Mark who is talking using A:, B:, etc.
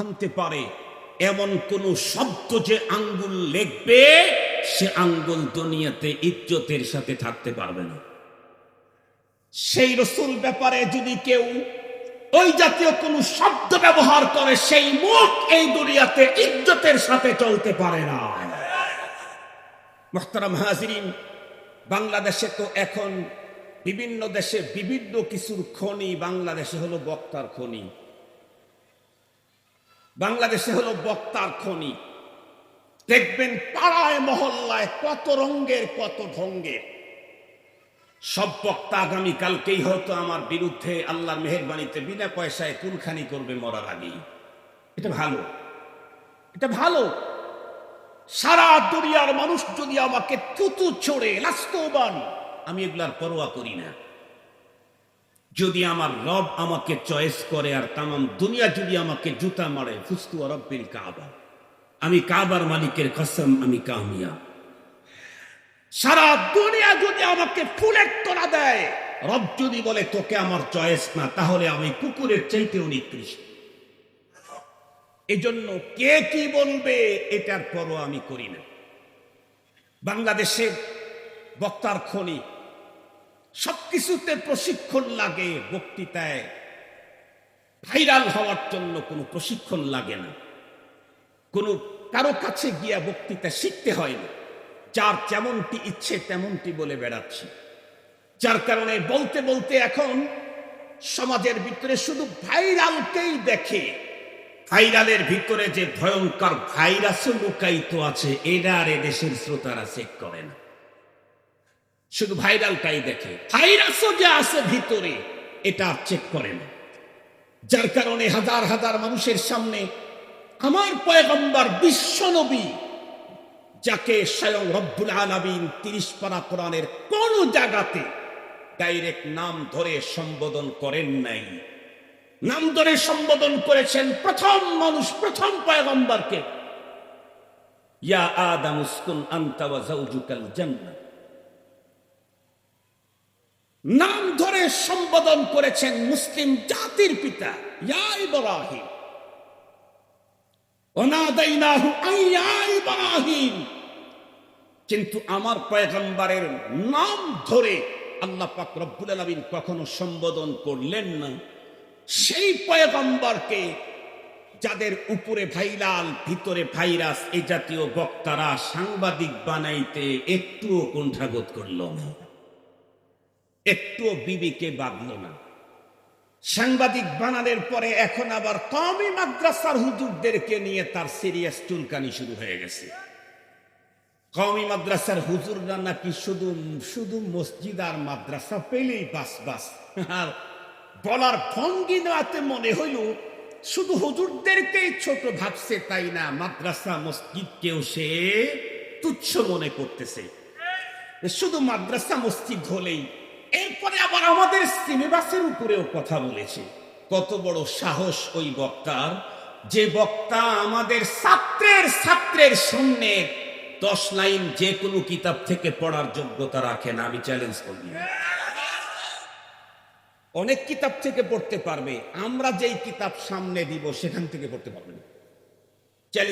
A: আনতে পারে। এমন কোন শব্দ যে আঙ্গুল লেখবে, সে আঙ্গুল দুনিয়াতে ইজ্জতের সাথে থাকতে পারবে না। সেই রসুল ব্যাপারে যদি কেউ ওই জাতীয় কোন শব্দ ব্যবহার করে, সেই মুখ এই দুনিয়াতে ইজ্জতের সাথে চলতে পারে না। মোহতারাম হাজিরিন, বাংলাদেশে তো এখন বিভিন্ন দেশে বিভিন্ন কিছুর খনি, বাংলাদেশে হলো বক্তার খনি। বাংলাদেশে হলো বক্তার খনি। দেখবেন পাড়ায়, মহল্লায় কত রঙ্গের, কত ঢঙ্গের। সব বক্তা আগামীকালকেই হয়তো আমার বিরুদ্ধে আল্লাহর মেহরবানিতে বিনা পয়সায় কুলখানি করবে মরার আগেই। এটা ভালো। এটা ভালো। সারা দুনিয়ার মানুষ যদি আমাকে তুতু ছড়ে লাস্তবান আমি এগুলার পরোয়া করি না। যদি আমার রব আমাকে চয়েস করে আর তামাম দুনিয়া যদি আমাকে জুতা মারে, ফুস্তু রব্বিল কাবা। আমি কাবার মালিকের কসম, আমি কামিয়া। সারা দুনিয়া যদি আমাকে ফুলের তোলা দেয়, রব যদি বলে, তোকে আমার চয়েস না, তাহলে আমি কুকুরের চাইতেও নিকৃষ্ট। এজন্য কে কি বলবে, এটার পরও আমি করি না। বাংলাদেশের বক্তার খনি সবকিছুতে প্রশিক্ষণ লাগে বক্তৃতায়। ভাইরাল হওয়ার জন্য কোনো প্রশিক্ষণ লাগে না। কোনো কারও কাছে গিয়া বক্তৃতা শিখতে হয় না। যার যেমনটি ইচ্ছে তেমনটি বলে বেড়াচ্ছি। যার কারণে বলতে বলতে এখন সমাজের ভিতরে শুধু ভাইরালকেই দেখে, ভাইরালের ভিতরে যে ভয়ঙ্কর ভাইরাসও লুকায়িত আছে এরা আর এদেশের শ্রোতারা চেক করে না। শুধু ভাইরালটাই দেখে। ভাইরাসও যে আছে ভিতরে, এটা চেক করে না। যার কারণে হাজার হাজার মানুষের সামনে আমার পয়গম্বর বিশ্বনবী যাকে স্বয়ং রব্বুল আলমিন তিরিশ পারা কোরআনের কোন জায়গাতে ডাইরেক্ট নাম ধরে সম্বোধন করেন নাই। নাম ধরে সম্বোধন করেছেন প্রথম মানুষ, প্রথম পয়গম্বরকে। ইয়া আদম উসকুন আনতা ওয়া জান্নাহ নাম ধরে সম্বোধন করেছেন মুসলিম জাতির পিতা অনাদাইনাহু কিন্তু আমার পয়গম্বরের নাম ধরে আল্লাহ পাক রব্বুল আলামিন কখনো সম্বোধন করলেন না। সেই পয়গম্বরকে যাদের উপরে ভাইরাল ভিতরে ভাইরাস এই জাতীয় বক্তারা সাংবাদিক বানাইতে একটুও কুণ্ঠাবোধ করল না। একটুও বিবিকে বাঁধল না। সাংবাদিক বানানোর পরে এখন আবার কমই মাদ্রাসার হুজুরদেরকে নিয়ে তার সিরিয়াস চুলকানি শুরু হয়ে গেছে। কমি মাদ্রাসার হুজুররা নাকি শুধু শুধু মসজিদ আর মাদ্রাসা পেলেই বাস বাস আর বলার ভঙ্গি নেওয়াতে মনে হইল, শুধু হুজুরদেরকেই ছোট ভাবছে তাই না, মাদ্রাসা, মসজিদকেও সে তুচ্ছ মনে করতেছে। শুধু মাদ্রাসা, মসজিদ হলেই এরপরে আবার আমাদের সিনেবাসের উপরেও কথা বলেছে। কত বড় সাহস ওই বক্তার, যে বক্তা আমাদের ছাত্রের ছাত্রের সামনে দশ লাইন যে কোনো কিতাব থেকে পড়ার যোগ্যতা রাখে না, আমি চ্যালেঞ্জ করি অনেক কিতাব থেকে পড়তে পারবে, আমরা যেই কিতাব সামনে দিব সেখান থেকে পড়তে পারবে না।